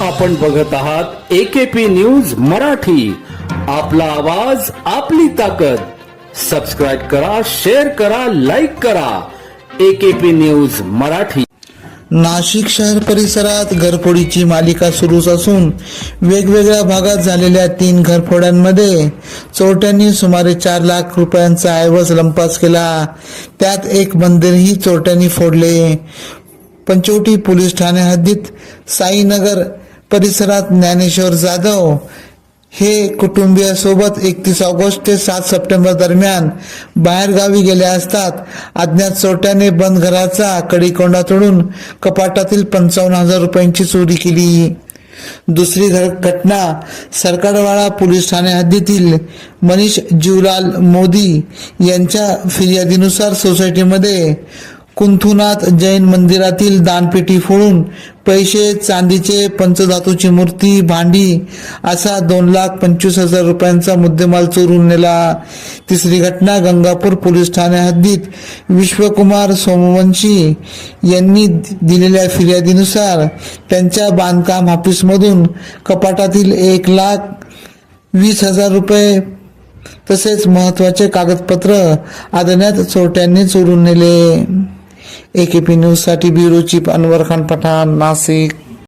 आपण बघत आहात एकेपी न्यूज मराठी. आपला आवाज आपली ताकद. सबस्क्राईब करा शेअर करा लाईक करा. AKP news Marathi. नाशिक शहर परिसरात घरफोडीची मालिका सुरूच असून वेगवेगळ्या भागात झालेल्या तीन घरफोड्यांमध्ये चोरट्यांनी सुमारे चार लाख रुपयांचा ऐवज लंपास केला. त्यात एक मंदिरही चोरट्यांनी फोडले. पंचवटी पोलीस ठाणे हद्दीत साईनगर परिसरात ज्ञानेश्वर जाधव हे कुटुंबियासोबत एकतीस ऑगस्ट ते सात सप्टेंबर दरम्यान बाहेरगावी गेले असतात. अज्ञात चोरट्याने बंद घराचा कडीकोंडा तोडून कपाटातील पंचावन्न हजार रुपयांची चोरी केली. दुसरी घटना सरकारवाडा पोलीस ठाणे हद्दीतील मनीष जीवलाल मोदी यांच्या फिर्यादीनुसार सोसायटीमध्ये कुंथुनाथ जैन मंदिरातील दानपेटी फोडून पैसे चांदीचे पंचधातूची मूर्ती भांडी असा दोन लाख पंचवीस हजार रुपयांचा मुद्देमाल चोरून नेला. तिसरी घटना गंगापूर पोलीस ठाणे हद्दीत विश्वकुमार सोमवंशी यांनी दिलेल्या फिर्यादीनुसार त्यांच्या बांधकाम ऑफिसमधून कपाटातील एक लाख वीस हजार रुपये तसेच महत्त्वाचे कागदपत्र आदण्यात चोरट्यांनी चोरून नेले. एकेपी न्यूजसाठी ब्युरो चीफ अनवर खान पठाण नाशिक.